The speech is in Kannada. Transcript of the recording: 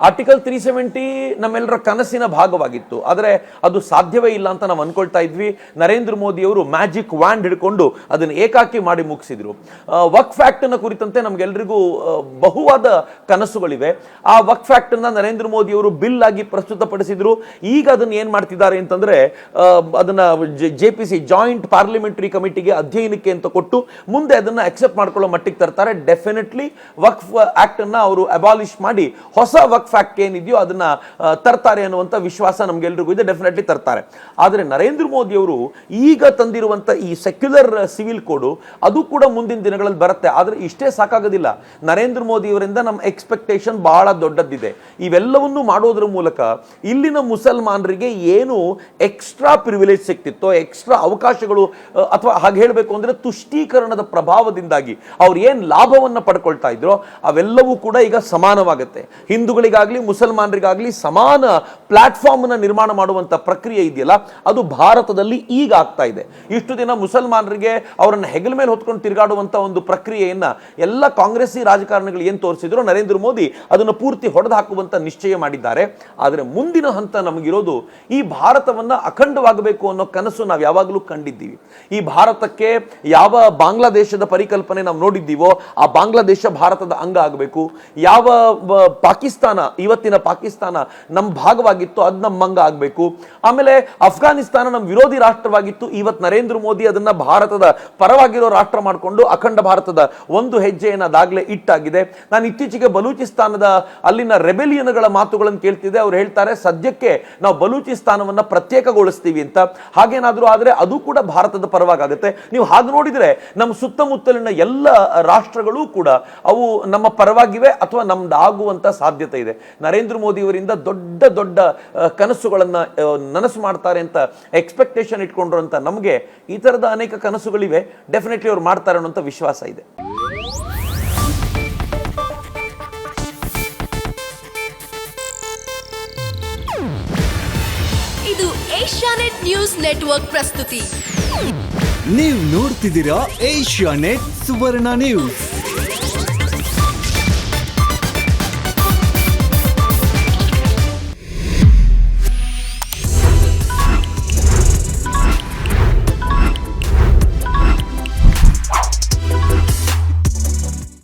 ಆರ್ಟಿಕಲ್ ತ್ರೀ ಸೆವೆಂಟಿ ನಮ್ಮೆಲ್ಲರ ಕನಸಿನ ಭಾಗವಾಗಿತ್ತು. ಆದರೆ ಅದು ಸಾಧ್ಯವೇ ಇಲ್ಲ ಅಂತ ನಾವು ಅನ್ಕೊಳ್ತಾ ಇದ್ವಿ. ನರೇಂದ್ರ ಮೋದಿ ಅವರು ಮ್ಯಾಜಿಕ್ ವ್ಯಾಂಡ್ ಹಿಡ್ಕೊಂಡು ಅದನ್ನು ಏಕಾಕಿ ಮಾಡಿ ಮುಗಿಸಿದ್ರು. ವಕ್ ಫ್ಯಾಕ್ಟ್ನ ಕುರಿತಂತೆ ನಮ್ಗೆಲ್ರಿಗೂ ಆ, ಬಹುವಾದ ಕನಸುಗಳಿವೆ. ಆ ವಕ್ ಫ್ಯಾಕ್ಟ್ನ ನರೇಂದ್ರ ಮೋದಿ ಅವರು ಬಿಲ್ ಆಗಿ ಪ್ರಸ್ತುತಪಡಿಸಿದ್ರು. ಈಗ ಅದನ್ನು ಏನು ಮಾಡ್ತಿದ್ದಾರೆ ಅಂತಂದ್ರೆ ಅದನ್ನ J P C joint parliamentary ಕಮಿಟಿಗೆ ಅಧ್ಯಯನಕ್ಕೆ ಅಂತ ಕೊಟ್ಟು ಮುಂದೆ ಅದನ್ನ ಅಕ್ಸೆಪ್ಟ್ ಮಾಡ್ಕೊಳ್ಳೋ ಮಟ್ಟಿಗೆ ತರ್ತಾರೆ. ಡೆಫಿನೆಟ್ಲಿ ವಕ್ಫ್ ಆಕ್ಟ್ ಅನ್ನ ಅವರು ಅಬಾಲಿಷ್ ಮಾಡಿ ಹೊಸ ವಕ್ಫ್ ಆಕ್ಟ್ ಏನಿದೆಯೋ ಅದನ್ನ ತರ್ತಾರೆ ಅನ್ನುವಂಥ ವಿಶ್ವಾಸ ನಮ್ಗೆಲ್ರಿಗೂ ಇದೆ ಡೆಫಿನೆಟ್ಲಿ ತರ್ತಾರೆ. ಆದರೆ ನರೇಂದ್ರ ಮೋದಿ ಅವರು ಈಗ ತಂದಿರುವಂತ ಈ ಸೆಕ್ಯುಲರ್ ಸಿವಿಲ್ ಕೋಡು ಅದು ಕೂಡ ಮುಂದಿನ ದಿನಗಳಲ್ಲಿ ಬರುತ್ತೆ. ಆದರೆ ಇಷ್ಟೇ ಸಾಕಾಗೋದಿಲ್ಲ. ನರೇಂದ್ರ ಮೋದಿ ಅವರಿಂದ ನಮ್ಮ ಎಕ್ಸ್ಪೆಕ್ಟೇಷನ್ ಬಹಳ ದೊಡ್ಡದಿದೆ ಇವೆಲ್ಲವನ್ನು ಮಾಡೋದ್ರ ಮೂಲಕ ಇಲ್ಲಿನ ಮುಸಲ್ಮಾನರಿಗೆ ಏನು ಎಕ್ಸ್ಟ್ರಾ ಪ್ರಿವಿಲೇಜ್ ಸಿಕ್ತಿತ್ತೋ ಎಕ್ಸ್ಟ್ರಾ ಅವಕಾಶಗಳು ಅಥವಾ ಹಾಗೆ ಹೇಳಬೇಕು ಅಂದ್ರೆ ತುಷ್ಟೀಕರಣದ ಪ್ರಭಾವದಿಂದಾಗಿ ಅವ್ರು ಏನು ಲಾಭವನ್ನ ಪಡ್ಕೊಳ್ತಾ ಇದ್ರೋ, ಅವೆಲ್ಲವೂ ಕೂಡ ಈಗ ಸಮಾನವಾಗುತ್ತೆ. ಹಿಂದೂಗಳಿಗಾಗ್ಲಿ, ಮುಸಲ್ಮಾನರಿಗಾಗ್ಲಿ ಸಮಾನ ಪ್ಲಾಟ್ಫಾರ್ಮ್ನ ನಿರ್ಮಾಣ ಮಾಡುವಂತ ಪ್ರಕ್ರಿಯೆ ಇದೆಯಲ್ಲ, ಅದು ಭಾರತದಲ್ಲಿ ಈಗ ಆಗ್ತಾ ಇದೆ. ಇಷ್ಟು ದಿನ ಮುಸಲ್ಮಾನರಿಗೆ ಅವರನ್ನ ಹೆಗಲ ಮೇಲೆ ಹೊತ್ಕೊಂಡು ತಿರುಗಾಡುವಂಥ ಒಂದು ಪ್ರಕ್ರಿಯೆಯನ್ನ ಎಲ್ಲ ಕಾಂಗ್ರೆಸ್ಸಿ ರಾಜಕಾರಣಿಗಳು ಏನ್ ತೋರಿಸಿದ್ರು, ನರೇಂದ್ರ ಮೋದಿ ಅದನ್ನು ಪೂರ್ತಿ ಹೊಡೆದು ಹಾಕುವಂತ ನಿಶ್ಚಯ ಮಾಡಿದ್ದಾರೆ. ಆದರೆ ಮುಂದಿನ ಹಂತ ನಮಗಿರೋದು, ಈ ಭಾರತವನ್ನ ಅಖಂಡವಾಗಬೇಕು ಅನ್ನೋ ಕನಸು ನಾವು ಯಾವಾಗಲೂ ಕಂಡಿದ್ದೀವಿ. ಈ ಭಾರತಕ್ಕೆ ಯಾವ ಬಾಂಗ್ಲಾದೇಶದ ಪರಿಕಲ್ಪನೆ ನಾವು ನೋಡಿದ್ದೀವೋ, ಆ ಬಾಂಗ್ಲಾದೇಶ ಭಾರತದ ಅಂಗ ಆಗಬೇಕು. ಯಾವ ಪಾಕಿಸ್ತಾನ ಇವತ್ತಿನ ಪಾಕಿಸ್ತಾನ ನಮ್ಮ ಭಾಗವಾಗಿತ್ತು, ಅದು ನಮ್ಮ ಮಂಗ ಆಗಬೇಕು. ಆಮೇಲೆ ಅಫ್ಘಾನಿಸ್ತಾನ ನಮ್ಮ ವಿರೋಧಿ ರಾಷ್ಟ್ರವಾಗಿತ್ತು. ಇವತ್ತು ನರೇಂದ್ರ ಮೋದಿ ಅದನ್ನ ಭಾರತದ ಪರವಾಗಿರೋ ರಾಷ್ಟ್ರ ಮಾಡಿಕೊಂಡು ಅಖಂಡ ಭಾರತದ ಒಂದು ಹೆಜ್ಜೆಯನ್ನು ಅದಾಗಲೇ ಇಟ್ಟಾಗಿದೆ. ನಾನು ಇತ್ತೀಚೆಗೆ ಬಲೂಚಿಸ್ತಾನದ ಅಲ್ಲಿನ ರೆಬೆಲಿಯನ್ಗಳ ಮಾತುಗಳನ್ನು ಕೇಳ್ತಿದ್ದೆ. ಅವ್ರು ಹೇಳ್ತಾರೆ, ಸದ್ಯಕ್ಕೆ ನಾವು ಬಲೂಚಿಸ್ತಾನವನ್ನು ಪ್ರತ್ಯೇಕಗೊಳಿಸ್ತೀವಿ ಅಂತ. ಹಾಗೇನಾದರೂ ಆದರೆ ಅದು ಕೂಡ ಭಾರತದ ಪರವಾಗುತ್ತೆ. ನೀವು ಹಾಗೆ ನೋಡಿದರೆ ನಮ್ಮ ಸುತ್ತಮುತ್ತಲಿನ ಎಲ್ಲ ರಾಷ್ಟ್ರಗಳು ಕೂಡ ಅವು ನಮ್ಮ ಪರವಾಗಿವೆ ಅಥವಾ ನಮ್ದಾಗುವಂತ ಸಾಧ್ಯತೆ ಇದೆ. ನರೇಂದ್ರ ಮೋದಿ ಅವರಿಂದ ದೊಡ್ಡ ದೊಡ್ಡ ಕನಸುಗಳನ್ನು ನನಸು ಮಾಡ್ತಾರೆ ಅಂತ ಎಕ್ಸ್ಪೆಕ್ಟೇಷನ್ ಇಟ್ಕೊಂಡ್ರು ಅಂತ ನಮಗೆ ಈ ಥರದ ಅನೇಕ ಕನಸುಗಳಿವೆ. ಡೆಫಿನೆಟ್ಲಿ ಅವ್ರು ಮಾಡ್ತಾರೆ ಅನ್ನೋಂಥ ವಿಶ್ವಾಸ ಇದೆ. ಇದು ಏಷ್ಯಾನೆಟ್ ನ್ಯೂಸ್ ನೆಟ್ವರ್ಕ್ ಪ್ರಸ್ತುತಿ. ನೀವು ನೋಡ್ತಿದ್ದೀರಾ ಏಷ್ಯಾ ನೆಟ್ ಸುವರ್ಣ ನ್ಯೂಸ್.